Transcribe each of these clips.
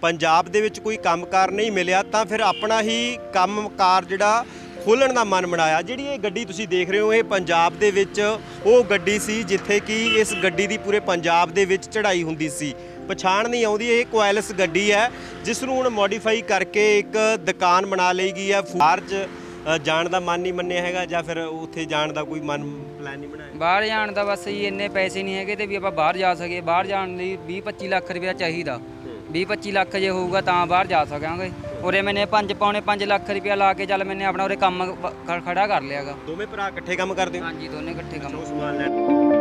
ਪੰਜਾਬ ਦੇ ਵਿੱਚ ਕੋਈ ਕੰਮਕਾਰ ਨਹੀਂ ਮਿਲਿਆ, ਤਾਂ ਫਿਰ ਆਪਣਾ ਹੀ ਕੰਮਕਾਰ ਜਿਹੜਾ ਖੋਲਣ ਦਾ ਮਨ ਬਣਾਇਆ। ਜਿਹੜੀ ਇਹ ਗੱਡੀ ਤੁਸੀਂ ਦੇਖ ਰਹੇ ਹੋ, ਇਹ ਪੰਜਾਬ ਦੇ ਵਿੱਚ ਉਹ ਗੱਡੀ ਸੀ ਜਿੱਥੇ ਕਿ ਇਸ ਗੱਡੀ ਦੀ ਪੂਰੇ ਪੰਜਾਬ ਦੇ ਵਿੱਚ ਚੜ੍ਹਾਈ ਹੁੰਦੀ ਸੀ। ਪਛਾਣ ਨਹੀਂ ਆਉਂਦੀ, ਇਹ ਕੋਇਲਸ ਗੱਡੀ ਹੈ, ਜਿਸ ਨੂੰ ਹੁਣ ਮੋਡੀਫਾਈ ਕਰਕੇ ਇੱਕ ਦੁਕਾਨ ਬਣਾ ਲਈ ਗਈ ਹੈ। ਫਾਰਜ ਜਾਣ ਦਾ ਮਨ ਨਹੀਂ ਮੰਨਿਆ ਹੈਗਾ ਜਾਂ ਫਿਰ ਉੱਥੇ ਜਾਣ ਦਾ ਕੋਈ ਮਨ, ਪਲਾਨ ਨਹੀਂ ਬਣਾਇਆ। ਬਾਹਰ ਜਾਣ ਦਾ ਬਸ ਜੀ ਇੰਨੇ ਪੈਸੇ ਨਹੀਂ ਹੈਗੇ ਤੇ ਵੀ ਆਪਾਂ ਬਾਹਰ ਜਾ ਸਕੀਏ। ਬਾਹਰ ਜਾਣ ਲਈ 20 25 ਲੱਖ ਰੁਪਇਆ ਚਾਹੀਦਾ। 20 25 ਲੱਖ ਜੇ ਹੋਊਗਾ ਤਾਂ ਬਾਹਰ ਜਾ ਸਕਾਂਗੇ। ਉਰੇ ਮੈਨੇ 5 ਪੌਣੇ 5 ਲੱਖ ਰੁਪਇਆ ਲਾ ਕੇ ਚੱਲ ਮੈਨੇ ਆਪਣਾ ਉਰੇ ਕੰਮ ਵ- ਖ- ਖੜਾ ਕਰ ਲਿਆਗਾ। ਦੋਵੇਂ ਭਰਾ ਇਕੱਠੇ ਕੰਮ ਕਰਦੇ ਹੋ? ਹਾਂਜੀ ਦੋਨੇ ਇਕੱਠੇ ਕੰਮ ਸਮਾਨ ਲੈਣ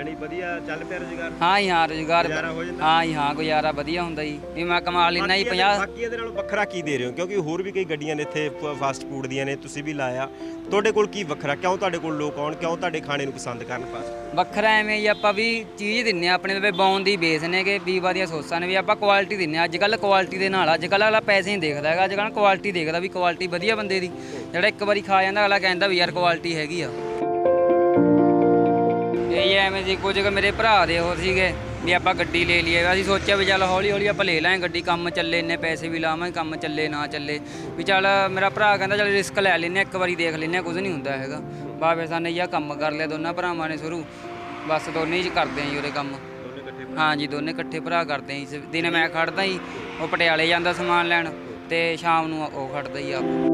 ਜਣੀ ਵਧੀਆ ਚੱਲ ਪਿਆ ਰੁਜ਼ਗਾਰ? ਹਾਂ ਜੀ ਹਾਂ ਰੁਜ਼ਗਾਰ ਗੁਜ਼ਾਰਾ ਹੋ ਜਾਂਦਾ? ਹਾਂ ਜੀ ਹਾਂ ਗੁਜ਼ਾਰਾ ਵਧੀਆ ਹੁੰਦਾ ਜੀ। ਵੀ ਮੈਂ ਕਮਾ ਲੈਣਾ ਜੀ 50 ਬਾਕੀਆਂ ਦੇ ਨਾਲੋਂ ਵੱਖਰਾ ਕੀ ਦੇ ਰਹੇ ਹੋ? ਕਿਉਂਕਿ ਹੋਰ ਵੀ ਕਈ ਗੱਡੀਆਂ ਨੇ ਇੱਥੇ ਫਾਸਟ ਫੂਡ ਦੀਆਂ ਨੇ ਤੁਸੀਂ ਵੀ ਲਾਇਆ। ਤੁਹਾਡੇ ਕੋਲ ਕੀ ਵੱਖਰਾ? ਕਿਉਂ ਤੁਹਾਡੇ ਕੋਲ ਲੋਕ ਆਉਣ? ਕਿਉਂ ਤੁਹਾਡੇ ਖਾਣੇ ਨੂੰ ਪਸੰਦ ਕਰਨ ਫਾਸਟ ਵੱਖਰਾ ਐਵੇਂ ਹੀ ਆਪਾਂ ਵੀ ਚੀਜ਼ ਦਿੰਨੇ ਆ ਆਪਣੇ ਲਈ ਬੌਨ ਦੀ ਬੇਸ ਨੇਗੇ ਵੀਵਾ ਦੀਆਂ ਸੋਸਾਂ ਨੇ ਵੀ ਆਪਾਂ ਕੁਆਲਿਟੀ ਦਿੰਨੇ ਆ। ਅੱਜ ਕੱਲ ਕੁਆਲਿਟੀ ਦੇ ਨਾਲ ਅੱਜ ਕੱਲ ਅਗਲਾ ਪੈਸੇ ਨਹੀਂ ਦੇਖਦਾ ਹੈਗਾ। ਅੱਜ ਕੱਲ ਕੁਆਲਿਟੀ ਦੇਖਦਾ ਵੀ ਕੁਆਲਿਟੀ ਵਧੀਆ ਬੰਦੇ ਦੀ। ਜਿਹੜਾ ਇੱਕ ਵਾਰੀ ਖਾ ਜਾਂਦਾ ਅਗਲਾ ਕਹਿੰਦਾ ਵੀ ਯਾਰ ਕੁਆਲਿਟੀ ਹੈਗੀ ਆ। ਇਹ ਹੀ ਐਵੇਂ ਜੀ ਕੁਝ ਕੁ ਮੇਰੇ ਭਰਾ ਦੇ ਹੋਰ ਸੀਗੇ ਵੀ ਆਪਾਂ ਗੱਡੀ ਲੈ ਲਈਏ। ਅਸੀਂ ਸੋਚਿਆ ਵੀ ਚੱਲ ਹੌਲੀ ਹੌਲੀ ਆਪਾਂ ਲੈ ਲਾਂਗੇ ਗੱਡੀ ਕੰਮ ਚੱਲੇ ਇੰਨੇ ਪੈਸੇ ਵੀ ਲਾਵਾਂਗੇ ਕੰਮ ਚੱਲੇ ਨਾ ਚੱਲੇ। ਵੀ ਚੱਲ ਮੇਰਾ ਭਰਾ ਕਹਿੰਦਾ ਚੱਲ ਰਿਸਕ ਲੈ ਲੈਨੇ ਇੱਕ ਵਾਰੀ ਦੇਖ ਲੈਨੇ ਕੁਝ ਨਹੀਂ ਹੁੰਦਾ ਹੈਗਾ। ਬਾਬੇ ਸਾਨੇ ਇਹ ਕੰਮ ਕਰ ਲਿਆ ਦੋਨਾਂ ਭਰਾਵਾਂ ਨੇ ਸ਼ੁਰੂ। ਬਸ ਦੋਨੇ ਹੀ ਕਰਦੇ ਆਂ ਜੀ ਉਹਦੇ ਕੰਮ। ਹਾਂ ਜੀ ਦੋਨੇ ਇਕੱਠੇ ਭਰਾ ਕਰਦੇ ਆਂ ਜੀ। ਦਿਨੇ ਮੈਂ ਖੜਦਾ ਜੀ ਉਹ ਪਟਿਆਲੇ ਜਾਂਦਾ ਸਮਾਨ ਲੈਣ ਤੇ ਸ਼ਾਮ ਨੂੰ ਉਹ ਖੜਦਾ ਹੀ ਆਪ।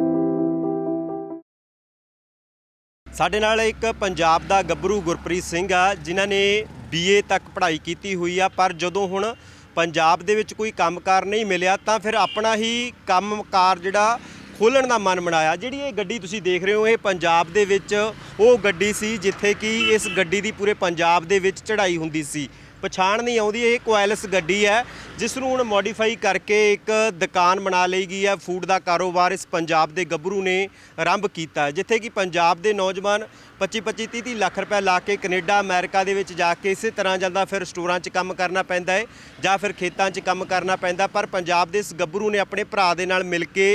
ਸਾਡੇ ਨਾਲ ਇੱਕ ਪੰਜਾਬ ਦਾ ਗੱਭਰੂ ਗੁਰਪ੍ਰੀਤ ਸਿੰਘ ਆ, ਜਿਨ੍ਹਾਂ ਨੇ ਬੀਏ ਤੱਕ ਪੜ੍ਹਾਈ ਕੀਤੀ ਹੋਈ ਆ, ਪਰ ਜਦੋਂ ਹੁਣ ਪੰਜਾਬ ਦੇ ਵਿੱਚ ਕੋਈ ਕੰਮਕਾਰ ਨਹੀਂ ਮਿਲਿਆ, ਤਾਂ ਫਿਰ ਆਪਣਾ ਹੀ ਕੰਮਕਾਰ ਜਿਹੜਾ ਖੋਲਣ ਦਾ ਮਨ ਬਣਾਇਆ ਜਿਹੜੀ ਇਹ ਗੱਡੀ ਤੁਸੀਂ ਦੇਖ ਰਹੇ ਹੋ, ਇਹ ਪੰਜਾਬ ਦੇ ਵਿੱਚ ਉਹ ਗੱਡੀ ਸੀ, ਜਿੱਥੇ ਕਿ ਇਸ ਗੱਡੀ ਦੀ ਪੂਰੇ ਪੰਜਾਬ ਦੇ ਵਿੱਚ ਚੜ੍ਹਾਈ ਹੁੰਦੀ ਸੀ। ਪਛਾਣ ਨਹੀਂ ਆਉਂਦੀ, ਇਹ ਕੋਇਲਸ ਗੱਡੀ ਹੈ, ਜਿਸ ਨੂੰ ਹੁਣ ਮੋਡੀਫਾਈ ਕਰਕੇ ਇੱਕ ਦੁਕਾਨ ਬਣਾ ਲਈ ਗਈ ਹੈ ਫੂਡ ਦਾ ਕਾਰੋਬਾਰ ਇਸ ਪੰਜਾਬ ਦੇ ਗੱਭਰੂ ਨੇ ਆਰੰਭ ਕੀਤਾ ਜਿੱਥੇ ਕਿ ਪੰਜਾਬ ਦੇ ਨੌਜਵਾਨ 25 25 30 30 ਲੱਖ ਰੁਪਏ ਲਾ ਕੇ ਕੈਨੇਡਾ, ਅਮਰੀਕਾ ਦੇ ਵਿੱਚ ਜਾ ਕੇ ਇਸੇ ਤਰ੍ਹਾਂ ਜਾਂਦਾ ਫਿਰ ਸਟੋਰਾਂ 'ਚ ਕੰਮ ਕਰਨਾ ਪੈਂਦਾ ਹੈ ਜਾਂ ਫਿਰ ਖੇਤਾਂ 'ਚ ਕੰਮ ਕਰਨਾ ਪੈਂਦਾ, ਪਰ ਪੰਜਾਬ ਦੇ ਇਸ ਗੱਭਰੂ ਨੇ ਆਪਣੇ ਭਰਾ ਦੇ ਨਾਲ ਮਿਲ ਕੇ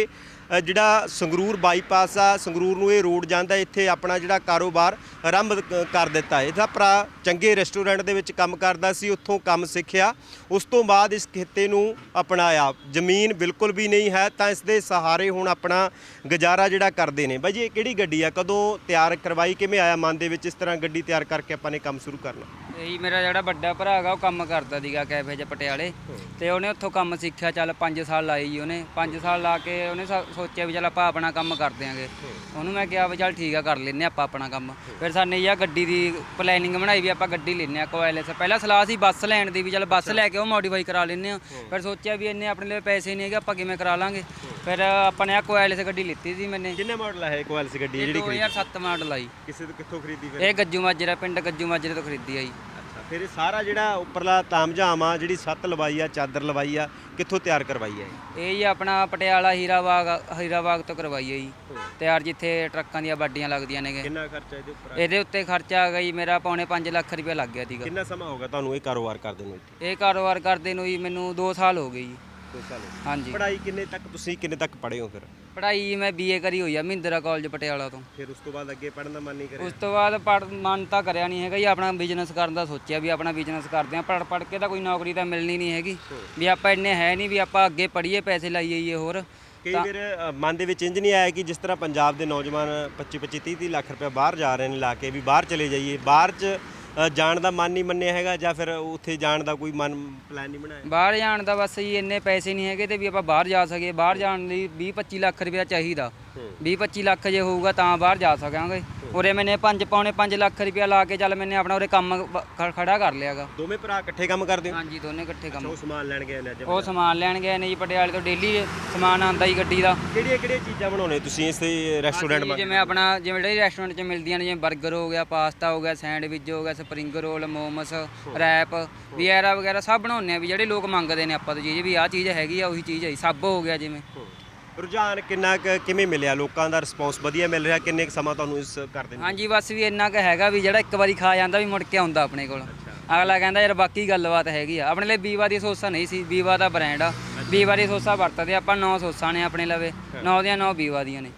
ਜਿਹੜਾ ਸੰਗਰੂਰ ਬਾਈਪਾਸ ਆ, ਸੰਗਰੂਰ ਨੂੰ ਇਹ ਰੋਡ ਜਾਂਦਾ, ਇੱਥੇ ਆਪਣਾ ਜਿਹੜਾ ਕਾਰੋਬਾਰ ਆਰੰਭ ਕ- ਕਰ ਦਿੱਤਾ। ਇਹਦਾ ਭਰਾ ਚੰਗੇ ਰੈਸਟੋਰੈਂਟ ਦੇ ਵਿੱਚ ਕੰਮ ਕਰਦਾ ਸੀ, ਉੱਥੋਂ ਕੰਮ ਸਿੱਖਿਆ। ਉਸ ਤੋਂ ਬਾਅਦ ਇਸ ਖੇਤੇ ਨੂੰ ਅਪਣਾਇਆ। ਜ਼ਮੀਨ ਬਿਲਕੁਲ ਵੀ ਨਹੀਂ ਹੈ, ਤਾਂ ਇਸ ਦੇ ਸਹਾਰੇ ਹੁਣ ਆਪਣਾ ਗੁਜ਼ਾਰਾ ਜਿਹੜਾ ਕਰਦੇ ਨੇ। ਬਾਈ ਜੀ, ਇਹ ਕਿਹੜੀ ਗੱਡੀ ਆ? ਕਦੋਂ ਤਿਆਰ ਕਰਵਾਈ? ਕਿਵੇਂ ਆਇਆ ਮਨ ਦੇ ਵਿੱਚ ਇਸ ਤਰ੍ਹਾਂ ਗੱਡੀ ਤਿਆਰ ਕਰਕੇ ਆਪਾਂ ਨੇ ਕੰਮ ਸ਼ੁਰੂ ਕਰਨਾ? ਇਹੀ ਮੇਰਾ ਜਿਹੜਾ ਵੱਡਾ ਭਰਾ ਹੈਗਾ ਉਹ ਕੰਮ ਕਰਦਾ ਸੀਗਾ ਕੈਫੇ 'ਚ ਪਟਿਆਲੇ। ਤੇ ਉਹਨੇ ਉੱਥੋਂ ਕੰਮ ਸਿੱਖਿਆ ਚੱਲ 5 ਸਾਲ ਲਾਏ ਜੀ ਉਹਨੇ। 5 ਸਾਲ ਲਾ ਕੇ ਉਹਨੇ ਸੋ- ਸੋਚਿਆ ਵੀ ਚੱਲ ਆਪਾਂ ਆਪਣਾ ਕੰਮ ਕਰ ਦਿਆਂਗੇ ਉਹਨੂੰ ਮੈਂ ਕਿਹਾ ਵੀ ਚੱਲ ਠੀਕ ਆ ਕਰ ਲੈਨੇ ਆਪਾਂ ਆਪਣਾ ਕੰਮ। ਫਿਰ ਸਾਨੇ ਇਹ ਗੱਡੀ ਦੀ ਪਲੈਨਿੰਗ ਬਣਾਈ ਵੀ ਆਪਾਂ ਗੱਡੀ ਲੈਨੇ ਆ ਕੋਇਲਸ। ਪਹਿਲਾਂ ਸਲਾਹ ਸੀ ਬੱਸ ਲੈਣ ਦੀ ਵੀ ਚੱਲ ਬੱਸ ਲੈ ਕੇ ਉਹ ਮੋਡੀਫਾਈ ਕਰਾ ਲੈਨੇ ਆ। ਫਿਰ ਸੋਚਿਆ ਵੀ ਇੰਨੇ ਆਪਣੇ ਲਈ ਪੈਸੇ ਨਹੀਂ ਹੈਗੇ ਆਪਾਂ ਕਿਵੇਂ ਕਰਾ ਲਾਂਗੇ। ਫਿਰ ਆਪਾਂ ਨੇ ਆ ਕੋਇਲਸ ਗੱਡੀ ਲਿੱਤੀ ਸੀ ਮੈਨੇ। ਕਿੰਨੇ ਮਾਡਲ ਹੈ ਇਹ ਕੋਇਲਸ ਗੱਡੀ ਇਹ ਜਿਹੜੀ ਖਰੀਦੀ? 2007 ਮਾਡਲ ਆਈ ਕਿਸੇ ਤੋਂ ਕਿੱਥੋਂ ਖਰੀਦੀ ਫਿਰ? ਇਹ ਗੱਜੂ ਮਾਜਰਾ ਪਿੰਡ ਗੱਜੂ ਮਾਜਰੇ ਤੋਂ ਖਰੀਦੀ ਆਈ ਫਿਰ ਇਹ ਸਾਰਾ ਜਿਹੜਾ ਉੱਪਰਲਾ ਤਾਮਝਾਮ ਆ ਜਿਹੜੀ ਛੱਤ ਲਵਾਈ ਆ ਚਾਦਰ ਲਵਾਈ ਆ ਕਿੱਥੋਂ ਤਿਆਰ ਕਰਵਾਈ ਆ ਇਹ? ਇਹ ਜੀ ਆਪਣਾ ਪਟਿਆਲਾ ਹੀਰਾਬਾਗ ਹੀਰਾਬਾਗ ਤੋਂ ਕਰਵਾਈ ਹੈ ਜੀ। ਤਿਆਰ ਜਿੱਥੇ ਟਰੱਕਾਂ ਦੀਆਂ ਬਾਡੀਆਂ ਲੱਗਦੀਆਂ ਨੇਗੇ ਕਿੰਨਾ ਖਰਚਾ ਇਹਦੇ ਉੱਪਰ ਇਹਦੇ ਉੱਤੇ ਖਰਚਾ ਆ ਗਈ ਮੇਰਾ ਪੌਣੇ 5 ਲੱਖ ਰੁਪਏ ਲੱਗ ਗਿਆ ਸੀਗਾ। ਕਿੰਨਾ ਸਮਾਂ ਹੋ ਗਿਆ ਤੁਹਾਨੂੰ ਇਹ ਕਾਰੋਬਾਰ ਕਰਦੇ ਨੂੰ ਇੱਥੇ? ਇਹ ਕਾਰੋਬਾਰ ਕਰਦੇ ਨੂੰ ਜੀ ਮੈਨੂੰ 2 ਸਾਲ ਹੋ ਗਏ ਜੀ। ਹਾਂਜੀ। ਪੜ੍ਹਾਈ ਕਿੰਨੇ ਤੱਕ ਤੁਸੀਂ ਕਿੰਨੇ ਤੱਕ ਪੜ੍ਹੇ ਹੋ ਫਿਰ? ਪੜ੍ਹਾਈ ਮੈਂ ਬੀਏ ਕਰੀ ਹੋਈ ਆ ਮਹਿੰਦਰਾ ਕਾਲਜ ਪਟਿਆਲਾ ਤੋਂ। ਫਿਰ ਉਸ ਤੋਂ ਬਾਅਦ ਅੱਗੇ ਪੜ੍ਹਨ ਦਾ ਮਨ ਨਹੀਂ ਕਰਿਆ? ਉਸ ਤੋਂ ਬਾਅਦ ਪੜ ਮਨ ਤਾਂ ਕਰਿਆ ਨਹੀਂ ਹੈਗਾ ਜੀ ਆਪਣਾ ਬਿਜ਼ਨਸ ਕਰਨ ਦਾ ਸੋਚਿਆ ਵੀ ਆਪਣਾ ਬਿਜ਼ਨਸ ਕਰਦੇ ਆ ਪੜ ਪੜ ਕੇ ਤਾਂ ਕੋਈ ਨੌਕਰੀ ਤਾਂ ਮਿਲਣੀ ਨਹੀਂ ਹੈਗੀ। ਵੀ ਆਪਾਂ ਇੰਨੇ ਹੈ ਨਹੀਂ ਵੀ ਆਪਾਂ ਅੱਗੇ ਪੜੀਏ ਪੈਸੇ ਲਾਈਏ ਹੋਰ। ਕਈ ਵਾਰ ਮਨ ਦੇ ਵਿੱਚ ਇੰਜ ਨਹੀਂ ਆਇਆ ਕਿ ਜਿਸ ਤਰ੍ਹਾਂ ਪੰਜਾਬ ਦੇ ਨੌਜਵਾਨ 25 25 30 30 ਲੱਖ ਰੁਪਏ ਬਾਹਰ ਜਾ ਰਹੇ ਨੇ ਲਾ ਕੇ ਵੀ ਬਾਹਰ ਚਲੇ ਜਾਈਏ ਬਾਹਰ 'ਚ ਅ, ਜਾਣ ਦਾ ਮਨ ਨਹੀਂ ਮੰਨਿਆ ਹੈਗਾ ਜਾਂ ਫਿਰ ਉੱਥੇ ਜਾਣ ਦਾ ਕੋਈ ਮਨ ਪਲਾਨ ਨਹੀਂ ਬਣਾਇਆ? ਬਾਹਰ ਜਾਣ ਦਾ ਬਸ ਜੀ ਇੰਨੇ ਪੈਸੇ ਨਹੀਂ ਹੈਗੇ ਤੇ ਵੀ ਆਪਾਂ ਬਾਹਰ ਜਾ ਸਕੀਏ। ਬਾਹਰ ਜਾਣ ਲਈ 20 25 ਲੱਖ ਰੁਪਇਆ ਚਾਹੀਦਾ। 20 25 ਲੱਖ ਜੇ ਹੋਊਗਾ ਤਾਂ ਬਾਹਰ ਜਾ ਸਕਾਂਗੇ। ਉਰੇ ਮੈਨੇ 5 ਪੌਣੇ 5 ਲੱਖ ਰੁਪਇਆ ਲਾ ਕੇ ਚੱਲ ਮੈਨੇ ਆਪਣਾ ਉਰੇ ਕੰਮ ਵ- ਖ- ਖੜਾ ਕਰ ਲਿਆਗਾ ਦੋਵੇਂ ਭਰਾ ਇਕੱਠੇ ਕੰਮ ਕਰਦੇ ਹੋ? ਹਾਂਜੀ ਦੋਨੇ ਇਕੱਠੇ ਕੰਮ। ਉਹ ਸਮਾਨ ਲੈਣ ਗਏ ਨੇ ਅੱਜ ਉਹ ਸਮਾਨ ਲੈਣ ਗਏ ਨੇ ਜੀ ਪਟਿਆਲੇ ਤੋਂ ਡੇਲੀ ਸਮਾਨ ਆਂਦਾ ਜੀ ਗੱਡੀ ਦਾ। ਕਿਹੜੀਆਂ ਕਿਹੜੀਆਂ ਚੀਜ਼ਾਂ ਬਣਾਉਣੇ ਤੁਸੀਂ ਇਸ ਰੈਸਟੋਰੈਂਟ ਅਸੀਂ ਜਿਵੇਂ ਆਪਣਾ ਜਿਵੇਂ ਜਿਹੜੇ ਰੈਸਟੋਰੈਂਟ 'ਚ ਮਿਲਦੀਆਂ ਨੇ ਜਿਵੇਂ 버ਗਰ ਹੋ ਗਿਆ ਪਾਸਤਾ ਹੋ ਗਿਆ ਸੈਂਡਵਿਚ ਹੋ ਗਿਆ ਸਪਰਿੰਗ ਰੋਲ ਮੋਮਸ ਰੈਪ ਵਗੈਰਾ ਵਗੈਰਾ ਸਭ ਬਣਾਉਂਦੇ ਆ ਵੀ ਜਿਹੜੇ ਲੋਕ ਮੰਗਦੇ ਨੇ ਆਪਾਂ ਤੋਂ ਚੀਜ਼ ਵੀ ਆਹ ਚੀਜ਼ ਹੈਗੀ ਆ ਉਹੀ ਚੀਜ਼ ਹੈ। ਸਭ ਹੋ ਗਿਆ ਜਿਵੇਂ। ਰੁਝਾਨ ਕਿੰਨਾ ਕੁ ਕਿਵੇਂ ਮਿਲਿਆ? ਲੋਕਾਂ ਦਾ ਰਿਸਪੌਂਸ ਵਧੀਆ ਮਿਲ ਰਿਹਾ ਕਿੰਨੇ ਕੁ ਸਮਾਂ ਤੁਹਾਨੂੰ ਇਸ ਕਰਦੇ ਨੂੰ ਹਾਂਜੀ ਬਸ ਵੀ ਇੰਨਾ ਕੁ ਹੈਗਾ ਵੀ ਜਿਹੜਾ ਇੱਕ ਵਾਰੀ ਖਾ ਜਾਂਦਾ ਵੀ ਮੁੜ ਕੇ ਆਉਂਦਾ ਆਪਣੇ ਕੋਲ। ਅਗਲਾ ਕਹਿੰਦਾ ਯਾਰ ਬਾਕੀ ਗੱਲਬਾਤ ਹੈਗੀ ਆ। ਆਪਣੇ ਲਈ ਬੀਵਾ ਦੀ ਸੋਸਾ ਨਹੀਂ ਸੀ ਬੀਵਾ ਦਾ ਬ੍ਰਾਂਡ ਆ। ਬੀਵਾ ਦੀ ਸੋਸਾ ਵਰਤਦੇ ਆਪਾਂ ਨੌ ਸੋਸਾਂ ਨੇ ਆਪਣੇ ਲਵੇ। ਨੌ ਦੀਆਂ ਨੌ ਬੀਵਾ ਦੀਆਂ ਨੇ।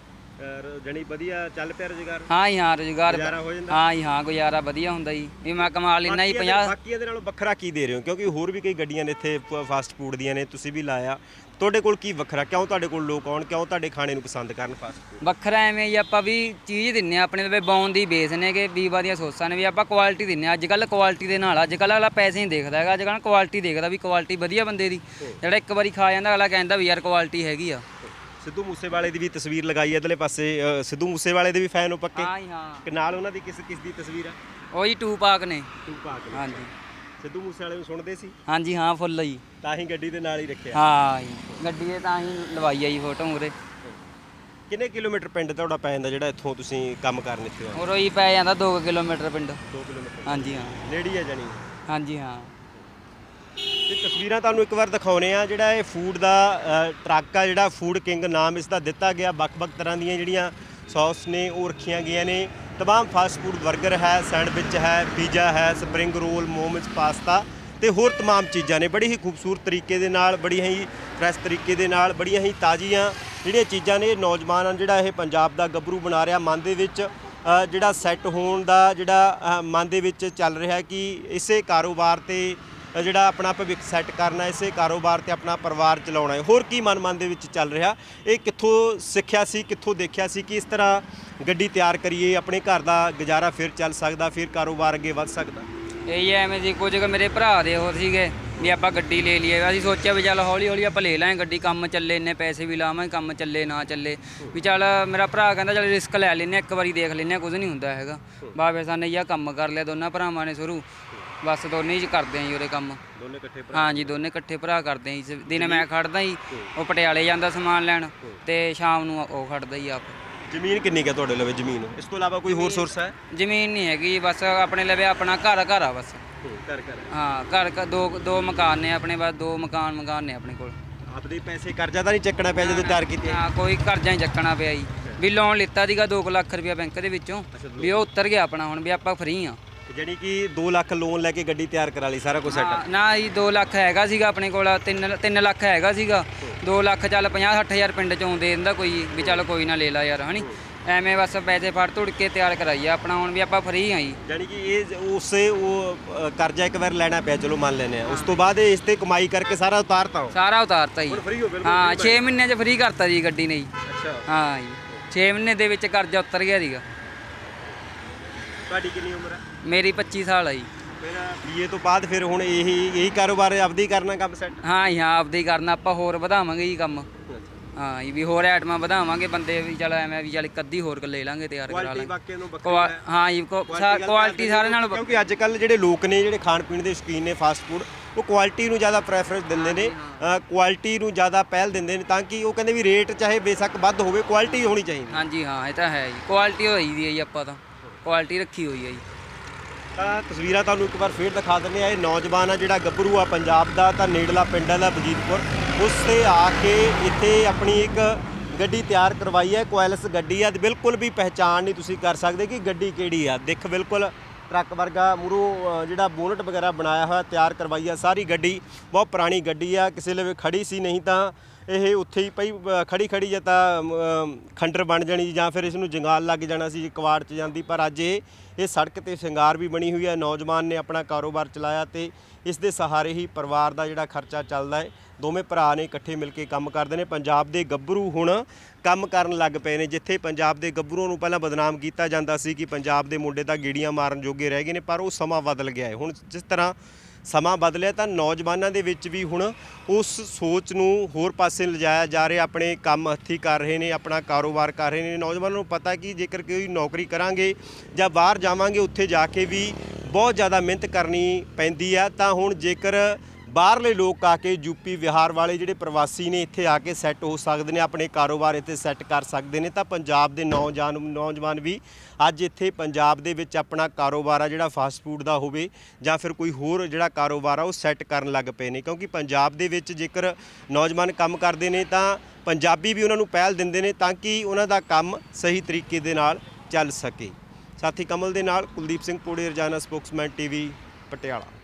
ਜਣੀ ਵਧੀਆ ਚੱਲ ਪਿਆ ਰੁਜ਼ਗਾਰ? ਹਾਂ ਜੀ ਹਾਂ ਰੁਜ਼ਗਾਰ ਗੁਜ਼ਾਰਾ ਹੋ ਜਾਂਦਾ? ਹਾਂ ਜੀ ਹਾਂ ਗੁਜ਼ਾਰਾ ਵਧੀਆ ਹੁੰਦਾ ਜੀ। ਵੀ ਮੈਂ ਕਮਾ ਲੈਣਾ ਜੀ 50 ਬਾਕੀਆਂ ਦੇ ਨਾਲੋਂ ਵੱਖਰਾ ਕੀ ਦੇ ਰਹੇ ਹੋ? ਕਿਉਂਕਿ ਹੋਰ ਵੀ ਕਈ ਗੱਡੀਆਂ ਨੇ ਇੱਥੇ ਫਾਸਟ ਫੂਡ ਦੀਆਂ ਨੇ ਤੁਸੀਂ ਵੀ ਲਾਇਆ। ਤੁਹਾਡੇ ਕੋਲ ਕੀ ਵੱਖਰਾ? ਕਿਉਂ ਤੁਹਾਡੇ ਕੋਲ ਲੋਕ ਆਉਣ? ਕਿਉਂ ਤੁਹਾਡੇ ਖਾਣੇ ਨੂੰ ਪਸੰਦ ਕਰਨ ਫਾਸਟ ਫੂਡ ਵੱਖਰਾ ਐਵੇਂ ਜੀ ਆਪਾਂ ਵੀ ਚੀਜ਼ ਦਿੰਨੇ ਆ ਆਪਣੇ ਲਵੇ ਬੌਨ ਦੀ ਬੇਸ ਨੇ ਕਿ ਵੀਵਾ ਦੀਆਂ ਸੋਸਾਂ ਨੇ ਵੀ ਆਪਾਂ ਕੁਆਲਿਟੀ ਦਿੰਨੇ ਆ। ਅੱਜ ਕੱਲ ਕੁਆਲਿਟੀ ਦੇ ਨਾਲ ਅੱਜ ਕੱਲ ਅਗਲਾ ਪੈਸੇ ਨਹੀਂ ਦੇਖਦਾ ਹੈਗਾ। ਅੱਜ ਕੱਲ ਕੁਆਲਿਟੀ ਦੇਖਦਾ ਵੀ ਕੁਆਲਿਟੀ ਵਧੀਆ ਬੰਦੇ ਦੀ। ਜਿਹੜਾ ਇੱਕ ਵਾਰੀ ਖਾ ਜਾਂਦਾ ਅਗਲਾ ਕਹਿੰਦਾ ਵੀ ਯਾਰ ਕੁਆਲਿਟੀ ਹੈਗੀ ਆ। ਸਿੱਧੂ ਮੂਸੇਵਾਲੇ ਦੀ ਵੀ ਤਸਵੀਰ ਲਗਾਈ ਹੈ ਇਧਰਲੇ ਪਾਸੇ ਅ, ਸਿੱਧੂ ਮੂਸੇਵਾਲੇ ਦੇ ਵੀ ਫੈਨ ਹੋ ਪੱਕੇ? ਹਾਂ ਜੀ ਹਾਂ। ਕਿ ਨਾਲ ਉਹਨਾਂ ਦੀ ਕਿਸ ਕਿਸ ਦੀ ਤਸਵੀਰ ਆ? ਉਹ ਜੀ ਟੂ ਪਾਕ ਨੇ। ਤੂੰ ਪਾ ਕੇ ਹਾਂਜੀ। ਸਿੱਧੂ ਮੂਸੇਵਾਲੇ ਨੂੰ ਸੁਣਦੇ ਸੀ? ਹਾਂਜੀ ਹਾਂ ਫੁੱਲ ਜੀ। ਤਾਂ ਹੀ ਗੱਡੀ ਦੇ ਨਾਲ ਹੀ ਰੱਖਿਆ। ਹਾਂ ਜੀ ਗੱਡੀ ਦੇ ਤਾਂ ਹੀ ਲਵਾਈ ਆ ਜੀ ਫੋਟੋ ਮੂਰੇ ਕਿੰਨੇ ਕਿਲੋਮੀਟਰ ਪਿੰਡ ਤੁਹਾਡਾ ਪੈ ਜਾਂਦਾ ਜਿਹੜਾ ਇੱਥੋਂ ਤੁਸੀਂ ਕੰਮ ਕਰਨ ਇੱਥੇ ਆਏ? ਉਰੋਂ ਹੀ ਪੈ ਜਾਂਦਾ 2 ਕਿਲੋਮੀਟਰ ਪਿੰਡ। 2 ਕਿਲੋਮੀਟਰ। ਹਾਂਜੀ ਹਾਂ। ਨੇੜੀ ਹੈ ਜਾਨੀ ਹਾਂਜੀ ਹਾਂ। ਤੇ ਤਸਵੀਰਾਂ ਤੁਹਾਨੂੰ ਇੱਕ ਵਾਰ ਦਿਖਾਉਨੇ ਆ ਜਿਹੜਾ ਇਹ ਫੂਡ ਦਾ ਅ, ਟਰੱਕ ਆ ਜਿਹੜਾ ਫੂਡ ਕਿੰਗ ਨਾਮ ਇਸ ਦਾ ਦਿੱਤਾ ਗਿਆ। ਵੱਖ-ਵੱਖ ਤਰ੍ਹਾਂ ਦੀਆਂ ਜਿਹੜੀਆਂ ਸੌਸ ਨੇ ਉਹ ਰੱਖੀਆਂ ਗਈਆਂ ਨੇ। ਤਮਾਮ ਫਾਸਟ ਫੂਡ 버ਗਰ ਹੈ ਸੈਂਡਵਿਚ ਹੈ ਪੀਜ਼ਾ ਹੈ ਸਪਰਿੰਗ ਰੋਲ ਮੋਮਸ ਪਾਸਤਾ ਤੇ ਹੋਰ ਤਮਾਮ ਚੀਜ਼ਾਂ ਨੇ। ਬੜੀ ਹੀ ਖੂਬਸੂਰਤ ਤਰੀਕੇ ਦੇ ਨਾਲ ਬੜੀਆਂ ਹੀ ਫਰੈਸ਼ ਤਰੀਕੇ ਦੇ ਨਾਲ ਬੜੀਆਂ ਹੀ ਤਾਜ਼ੀਆਂ ਜਿਹੜੀਆਂ ਚੀਜ਼ਾਂ ਨੇ। ਇਹ ਨੌਜਵਾਨ ਆ ਜਿਹੜਾ ਇਹ ਪੰਜਾਬ ਦਾ ਗੱਭਰੂ ਬਣਾ ਰਿਹਾ ਮਨ ਦੇ ਵਿੱਚ ਜਿਹੜਾ ਸੈੱਟ ਹੋਣ ਦਾ ਜਿਹੜਾ ਮਨ ਦੇ ਵਿੱਚ ਚੱਲ ਰਿਹਾ ਕਿ ਇਸੇ ਕਾਰੋਬਾਰ ਤੇ ਜਿਹੜਾ ਆਪਣਾ ਭਵਿੱਖ ਸੈੱਟ ਕਰਨਾ, ਇਸੇ ਕਾਰੋਬਾਰ ਤੇ ਆਪਣਾ ਪਰਿਵਾਰ ਚਲਾਉਣਾ ਹੈ। ਹੋਰ ਕੀ ਮਨ ਮਨ ਦੇ ਵਿੱਚ ਚੱਲ ਰਿਹਾ? ਇਹ ਕਿੱਥੋਂ ਸਿੱਖਿਆ ਸੀ, ਕਿੱਥੋਂ ਦੇਖਿਆ ਸੀ ਕਿ ਇਸ ਤਰ੍ਹਾਂ ਗੱਡੀ ਤਿਆਰ ਕਰੀਏ, ਆਪਣੇ ਘਰ ਦਾ ਗੁਜ਼ਾਰਾ ਫਿਰ ਚੱਲ ਸਕਦਾ, ਫਿਰ ਕਾਰੋਬਾਰ ਅੱਗੇ ਵੱਧ ਸਕਦਾ? ਇਹੀ ਹੀ ਐਵੇਂ ਸੀ ਕੁਝ ਕੁ ਮੇਰੇ ਭਰਾ ਦੇ ਹੋਰ ਸੀਗੇ, ਵੀ ਆਪਾਂ ਗੱਡੀ ਲੈ ਲਈਏ। ਅਸੀਂ ਸੋਚਿਆ ਵੀ ਚੱਲ ਹੌਲੀ ਹੌਲੀ ਆਪਾਂ ਲੈ ਲਾਂਗੇ ਗੱਡੀ, ਕੰਮ ਚੱਲੇ, ਇੰਨੇ ਪੈਸੇ ਵੀ ਲਾਵਾਂਗੇ, ਕੰਮ ਚੱਲੇ, ਨਾ ਚੱਲੇ। ਵੀ ਚੱਲ ਮੇਰਾ ਭਰਾ ਕਹਿੰਦਾ, ਚੱਲ ਰਿਸਕ ਲੈ ਲੈਨੇ ਇੱਕ ਵਾਰੀ ਦੇਖ ਲੈਨੇ ਕੁਝ ਨਹੀਂ ਹੁੰਦਾ ਹੈਗਾ। ਬਾਬੇ ਸਾਨੇ ਇਹ ਕੰਮ ਕਰ ਲਿਆ ਦੋਨਾਂ ਭਰਾਵਾਂ ਨੇ ਸ਼ੁਰੂ। ਬਸ ਦੋਨੇ ਹੀ ਕਰਦੇ ਆਂ ਜੀ ਉਹਦੇ ਕੰਮ। ਦੋਨੇ ਇਕੱਠੇ ਹਾਂ ਜੀ ਦੋਨੇ ਇਕੱਠੇ ਭਰਾ ਕਰਦੇ ਆਂ ਜੀ। ਦਿਨੇ ਮੈਂ ਖੜਦਾ ਜੀ ਉਹ ਪਟਿਆਲੇ ਜਾਂਦਾ ਸਮਾਨ ਲੈਣ ਤੇ ਸ਼ਾਮ ਨੂੰ ਉਹ ਖੜਦਾ ਹੀ ਆਪ। ਜ਼ਮੀਨ ਕਿੰਨੀ ਕੁ ਹੈ ਤੁਹਾਡੇ ਲਵੇ ਜ਼ਮੀਨ? ਇਸ ਤੋਂ ਇਲਾਵਾ ਕੋਈ ਹੋਰ ਸੋਰਸ ਹੈ? ਜ਼ਮੀਨ ਨਹੀਂ ਹੈਗੀ ਬਸ ਆਪਣੇ ਲਵੇ ਆਪਣਾ ਘਰ ਘਰ ਆ ਬਸ। ਕਰ ਕਰ ਹਾਂ ਘਰ ਦੋ ਦੋ ਮਕਾਨ ਨੇ ਆਪਣੇ ਬਸ ਦੋ ਮਕਾਨ ਮਕਾਨ ਨੇ ਆਪਣੇ ਕੋਲ। ਆਪਦੇ ਪੈਸੇ ਕਰਜ਼ਾ ਤਾਂ ਨਹੀਂ ਚੱਕਣਾ ਪਿਆ ਜਦੋਂ ਤਿਆਰ ਕੀਤੀ? ਹਾਂ ਕੋਈ ਕਰਜ਼ਾ ਹੀ ਚੱਕਣਾ ਪਿਆ ਜੀ। ਵੀ ਲੋਨ ਲਿੱਤਾ ਸੀਗਾ 2 ਲੱਖ ਰੁਪਇਆ ਬੈਂਕ ਦੇ ਵਿੱਚੋਂ ਵੀ ਉਹ ਉਤਰ ਗਿਆ ਆਪਣਾ ਹੁਣ ਵੀ ਆਪਾਂ ਫ੍ਰੀ ਆ। ਜਾਨੀ ਕਿ 2 ਲੱਖ ਲੋਨ ਲੈ ਕੇ ਗੱਡੀ ਤਿਆਰ ਕਰਾ ਲਈ ਸਾਰਾ ਕੁਝ ਸੈੱਟ ਨਾ ਜੀ 2 ਲੱਖ ਹੈਗਾ ਸੀਗਾ ਆਪਣੇ ਕੋਲ 3 3 ਲੱਖ ਹੈਗਾ ਸੀਗਾ। 2 ਲੱਖ ਚੱਲ 50 60000 ਪਿੰਡ ਚੋਂ ਦੇ ਦਿੰਦਾ ਕੋਈ ਵੀ ਚੱਲ ਕੋਈ ਨਾ ਲੈ ਲਾ ਯਾਰ ਹਣੀ ਐਵੇਂ ਬਸ ਪੈਸੇ ਫੜ ਤੁੜ ਕੇ ਤਿਆਰ ਕਰਾਈ ਆ ਆਪਣਾ ਹੁਣ ਵੀ ਆਪਾਂ ਫ੍ਰੀ ਆ ਜੀ। ਜਾਨੀ ਕਿ ਇਹ ਉਸੇ ਉਹ ਅ, ਕਰਜ਼ਾ ਇੱਕ ਵਾਰ ਲੈਣਾ ਪਿਆ ਚਲੋ ਮੰਨ ਲੈਨੇ ਆ ਉਸ ਤੋਂ ਬਾਅਦ ਇਹ ਇਸ ਤੇ ਕਮਾਈ ਕਰਕੇ ਸਾਰਾ ਉਤਾਰਤਾ ਹੋ ਸਾਰਾ ਉਤਾਰਤਾ ਜੀ। ਫ੍ਰੀ ਹੋ ਬਿਲਕੁਲ ਹਾਂ 6 ਮਹੀਨਿਆਂ 'ਚ ਫ੍ਰੀ ਕਰਤਾ ਜੀ ਗੱਡੀ ਨੇ ਜੀ। ਅੱਛਾ। ਹਾਂ ਜੀ। 6 ਮਹੀਨੇ ਦੇ ਵਿੱਚ ਕਰਜ਼ਾ ਉਤਰ ਗਿਆ ਸੀਗਾ। ਤੁਹਾਡੀ ਕਿੰਨੀ ਉਮਰ ਹੈ? ਮੇਰੀ 25 ਸਾਲ ਆ ਜੀ। ਫਿਰ ਬੀਏ ਤੋਂ ਬਾਅਦ ਫਿਰ ਹੁਣ ਇਹੀ ਇਹੀ ਕਾਰੋਬਾਰ ਆਪਦੇ ਕਰਨਾ ਕੰਮ ਸੈੱਟ ਹਾਂ ਜੀ ਹਾਂ ਆਪਦੇ ਹੀ ਕਰਨਾ ਆਪਾਂ ਹੋਰ ਵਧਾਵਾਂਗੇ ਜੀ ਕੰਮ। ਹਾਂ ਜੀ ਵੀ ਹੋਰ ਆਈਟਮਾਂ ਵਧਾਵਾਂਗੇ ਬੰਦੇ ਵੀ ਚੱਲ ਐਵੇਂ ਵੀ ਚੱਲ ਇੱਕ ਅੱਧੀ ਹੋਰ ਲੈ ਲਾਂਗੇ ਤਿਆਰ ਕਰਾ ਕੁਆਲਿਟੀ ਲਾਂਗੇ। ਵਾਕਿਆ ਨੂੰ ਵੱਖਰੀ ਕੁਆ- ਹੈ। ਹਾਂ ਜੀ ਕੁਆਲਿਟੀ ਸਾਰੇ ਨਾਲ ਕਿਉਂਕਿ ਅੱਜ ਕੱਲ ਜਿਹੜੇ ਲੋਕ ਨੇ ਜਿਹੜੇ ਖਾਣ ਪੀਣ ਦੇ ਸ਼ੌਕੀਨ ਨੇ ਫਾਸਟ ਫੂਡ ਉਹ ਕੁਆਲਿਟੀ ਨੂੰ ਜ਼ਿਆਦਾ ਪ੍ਰੈਫਰੈਂਸ ਦਿੰਦੇ ਨੇ ਕੁਆਲਿਟੀ ਨੂੰ ਜ਼ਿਆਦਾ ਪਹਿਲ ਦਿੰਦੇ ਨੇ ਤਾਂ ਕਿ ਉਹ ਕਹਿੰਦੇ ਵੀ ਰੇਟ ਚਾਹੇ ਬੇਸ਼ੱਕ ਵੱਧ ਹੋਵੇ ਕੁਆਲਿਟੀ ਹੋਣੀ ਚਾਹੀਦੀ ਹਾਂਜੀ ਹਾਂ ਇਹ ਤਾਂ ਹੈ ਜੀ। ਕੁਆਲਿਟੀ ਹੋਈ ਦੀ ਹੈ ਜੀ ਆਪਾਂ ਤਾਂ। ਕੁਆਲਿਟੀ ਰੱਖੀ ਹੋਈ ਹੈ ਜੀ। ਤਾਂ ਤਸਵੀਰਾਂ ਤੁਹਾਨੂੰ ਇੱਕ ਵਾਰ ਫੇਰ ਦਿਖਾ ਦਿੰਦੇ ਆ ਇਹ ਨੌਜਵਾਨ ਆ ਜਿਹੜਾ ਗੱਭਰੂ ਆ ਪੰਜਾਬ ਦਾ, ਤਾਂ ਨੇੜਲਾ ਪਿੰਡ ਹੈ ਦਾ ਵਜੀਦਪੁਰ ਉਸ ਤੇ ਆ ਕੇ ਇੱਥੇ ਆਪਣੀ ਇੱਕ ਗੱਡੀ ਤਿਆਰ ਕਰਵਾਈ ਹੈ, ਕੋਇਲਸ ਗੱਡੀ ਆ। ਤੇ ਬਿਲਕੁਲ ਵੀ ਪਹਿਚਾਣ ਨਹੀਂ ਤੁਸੀਂ ਕਰ ਸਕਦੇ ਕਿ ਗੱਡੀ ਕਿਹੜੀ ਆ। ਦਿੱਖ ਬਿਲਕੁਲ ਟਰੱਕ ਵਰਗਾ ਮੂਰੋਂ ਜਿਹੜਾ ਬੋਨਟ ਵਗੈਰਾ ਬਣਾਇਆ ਹੋਇਆ ਤਿਆਰ ਕਰਵਾਈ ਆ। ਸਾਰੀ ਗੱਡੀ ਬਹੁਤ ਪੁਰਾਣੀ ਗੱਡੀ ਆ, ਕਿਸੇ ਲਈ ਖੜੀ ਸੀ ਨਹੀਂ ਤਾਂ ਇਹ ਉੱਥੇ ਹੀ ਪਈ ਖੜੀ ਖੜੀ ਜਾਂ ਤਾਂ ਖੰਡਰ ਬਣ ਜਾਣੀ ਜਾਂ ਫਿਰ ਇਸ ਨੂੰ ਜੰਗਾਲ ਲੱਗ ਜਾਣਾ ਸੀ ਜੇ ਕਵਾੜ 'ਚ ਜਾਂਦੀ। ਪਰ ਅੱਜ ਇਹ ਇਹ ਸੜਕ ਤੇ ਸ਼ਿੰਗਾਰ ਵੀ ਬਣੀ ਹੋਈ ਹੈ। ਨੌਜਵਾਨ ਨੇ ਆਪਣਾ ਕਾਰੋਬਾਰ ਚਲਾਇਆ ਤੇ ਇਸ ਦੇ ਸਹਾਰੇ ਹੀ ਪਰਿਵਾਰ ਦਾ ਜਿਹੜਾ ਖਰਚਾ ਚੱਲਦਾ ਹੈ, ਦੋਵੇਂ ਭਰਾ ਨੇ ਇਕੱਠੇ ਮਿਲ ਕੇ ਕੰਮ ਕਰਦੇ ਨੇ। ਪੰਜਾਬ ਦੇ ਗੱਭਰੂ ਹੁਣ ਕੰਮ ਕਰਨ ਲੱਗ ਪਏ ਨੇ, ਜਿੱਥੇ ਪੰਜਾਬ ਦੇ ਗੱਭਰੂਆਂ ਨੂੰ ਪਹਿਲਾਂ ਬਦਨਾਮ ਕੀਤਾ ਜਾਂਦਾ ਸੀ ਕਿ ਪੰਜਾਬ ਦੇ ਮੁੰਡੇ ਤਾਂ ਗੀੜੀਆਂ ਮਾਰਨ ਜੋਗੇ ਰਹਿ ਗਏ ਨੇ, ਪਰ ਉਹ ਸਮਾਂ ਬਦਲ ਗਿਆ ਹੈ। ਹੁਣ ਜਿਸ ਤਰ੍ਹਾਂ ਸਮਾਂ ਬਦਲਿਆ ਤਾਂ ਨੌਜਵਾਨਾਂ ਦੇ ਵਿੱਚ ਵੀ ਹੁਣ ਉਸ ਸੋਚ ਨੂੰ ਹੋਰ ਪਾਸੇ ਲਿਜਾਇਆ ਜਾ ਰਿਹਾ, ਆਪਣੇ ਕੰਮ ਹੱਥੀ ਕਰ ਰਹੇ ਨੇ, ਆਪਣਾ ਕਾਰੋਬਾਰ ਕਰ ਰਹੇ ਨੇ। ਨੌਜਵਾਨਾਂ ਨੂੰ ਪਤਾ ਕਿ ਜੇਕਰ ਕੋਈ ਨੌਕਰੀ ਕਰਾਂਗੇ ਜਾਂ ਬਾਹਰ ਜਾਵਾਂਗੇ, ਉੱਥੇ ਜਾ ਕੇ ਵੀ ਬਹੁਤ ਜ਼ਿਆਦਾ ਮਿਹਨਤ ਕਰਨੀ ਪੈਂਦੀ ਆ। ਤਾਂ ਹੁਣ ਜੇਕਰ ਬਾਹਰਲੇ ਲੋਕ ਆ ਕੇ ਯੂਪੀ ਵਿਹਾਰ ਵਾਲੇ ਜਿਹੜੇ ਪ੍ਰਵਾਸੀ ਨੇ ਇੱਥੇ ਆ ਕੇ ਸੈੱਟ ਹੋ ਸਕਦੇ ਨੇ, ਆਪਣੇ ਕਾਰੋਬਾਰ ਇੱਥੇ ਸੈੱਟ ਕਰ ਸਕਦੇ ਨੇ, ਤਾਂ ਪੰਜਾਬ ਦੇ ਨੌਜਵਾਨ ਨੌਜਵਾਨ ਵੀ ਅੱਜ ਇੱਥੇ ਪੰਜਾਬ ਦੇ ਵਿੱਚ ਆਪਣਾ ਕਾਰੋਬਾਰ ਆ ਜਿਹੜਾ ਫਾਸਟ ਫੂਡ ਦਾ ਹੋਵੇ ਜਾਂ ਫਿਰ ਕੋਈ ਹੋਰ ਜਿਹੜਾ ਕਾਰੋਬਾਰ ਆ ਉਹ ਸੈੱਟ ਕਰਨ ਲੱਗ ਪਏ ਨੇ, ਕਿਉਂਕਿ ਪੰਜਾਬ ਦੇ ਵਿੱਚ ਜੇਕਰ ਨੌਜਵਾਨ ਕੰਮ ਕਰਦੇ ਨੇ ਤਾਂ ਪੰਜਾਬੀ ਵੀ ਉਹਨਾਂ ਨੂੰ ਪਹਿਲ ਦਿੰਦੇ ਨੇ ਤਾਂ ਕਿ ਉਹਨਾਂ ਦਾ ਕੰਮ ਸਹੀ ਤਰੀਕੇ ਦੇ ਨਾਲ ਚੱਲ ਸਕੇ। ਸਾਥੀ ਕਮਲ ਦੇ ਨਾਲ ਕੁਲਦੀਪ ਸਿੰਘ ਪੋੜੇ, ਰਜਾਨਾ ਸਪੋਕਸਮੈਨ ਟੀਵੀ, ਪਟਿਆਲਾ।